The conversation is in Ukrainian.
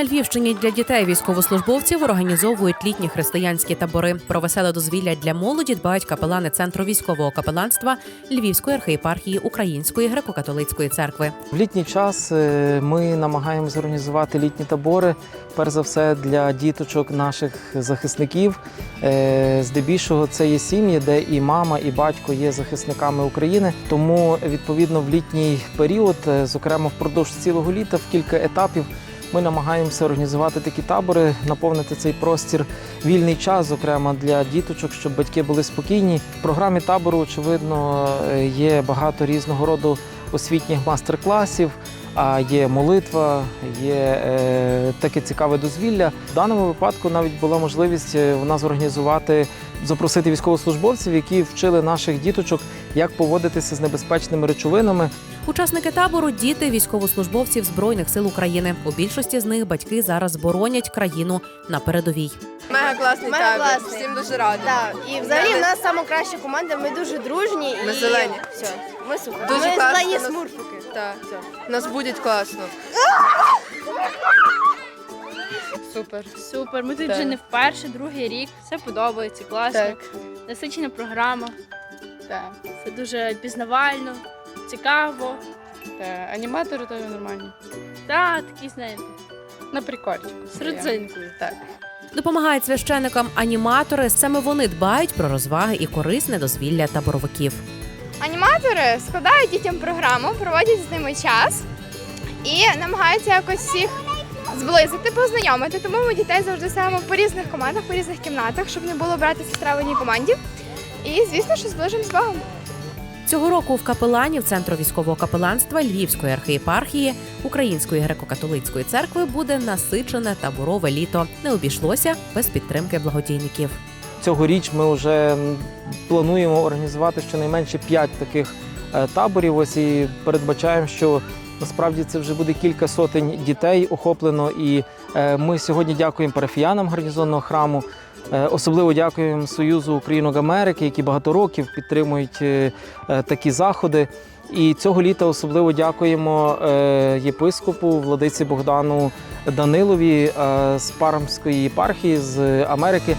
На Львівщині для дітей військовослужбовців організовують літні християнські табори. Про веселе дозвілля для молоді дбають капелани центру військового капеланства Львівської архієпархії Української греко-католицької церкви. В літній час е, ми намагаємося організувати літні табори, перш за все для діточок наших захисників. Е, Здебільшого це є сім'ї, де і мама, і батько є захисниками України. Тому відповідно в літній період, е, зокрема впродовж цілого літа, в кілька етапів. Ми намагаємося організувати такі табори, наповнити цей простір вільний час, зокрема для діточок, щоб батьки були спокійні. В програмі табору, очевидно, е, є багато різного роду освітніх мастер-класів, а є молитва, є е, таке цікаве дозвілля. В даному випадку навіть була можливість е, у нас організувати, запросити військовослужбовців, які вчили наших діточок, як поводитися з небезпечними речовинами. Учасники табору діти військовослужбовців збройних сил України. У більшості з них батьки зараз боронять країну на передовій. Мега класний Мега табір. класний. Всім дуже рада. Так, і взагалі в нас саме краща команда, ми дуже дружні Ми і зелені. все. Ми супер. Дуже ми класно. Нас- смурфики. Так, нас буде класно. Супер. Супер, ми тут Так. вже не вперше, другий рік. Все подобається, класно. Так. Насичена програма. Так. Це дуже пізнавально, цікаво. так. Аніматори теж нормальні. Та такі, знаєте, На прикольчику. з родзинкою. Так. Допомагають священикам аніматори. Саме вони дбають про розваги і корисне дозвілля таборовиків. Аніматори складають дітям програму, проводять з ними час і намагаються якось всіх зблизити, познайомити. Тому ми дітей завжди ставимо по різних командах, по різних кімнатах, щоб не було брати сестра в команді. І звісно, що зближимо з Богом. Цього року в капеланів Центру військового капеланства Львівської архієпархії Української греко-католицької церкви буде насичене таборове літо. Не обійшлося без підтримки благодійників. Цьогоріч ми вже плануємо організувати щонайменше 5 таких е, таборів. Ось і передбачаємо, що насправді це вже буде кілька сотень дітей охоплено. І е, ми сьогодні дякуємо парафіянам гарнізонного храму. Е, Особливо дякуємо Союзу Українок Америки, які багато років підтримують такі заходи. І цього літа особливо дякуємо єпископу владиці Богдану Данилові з Пармської єпархії з Америки.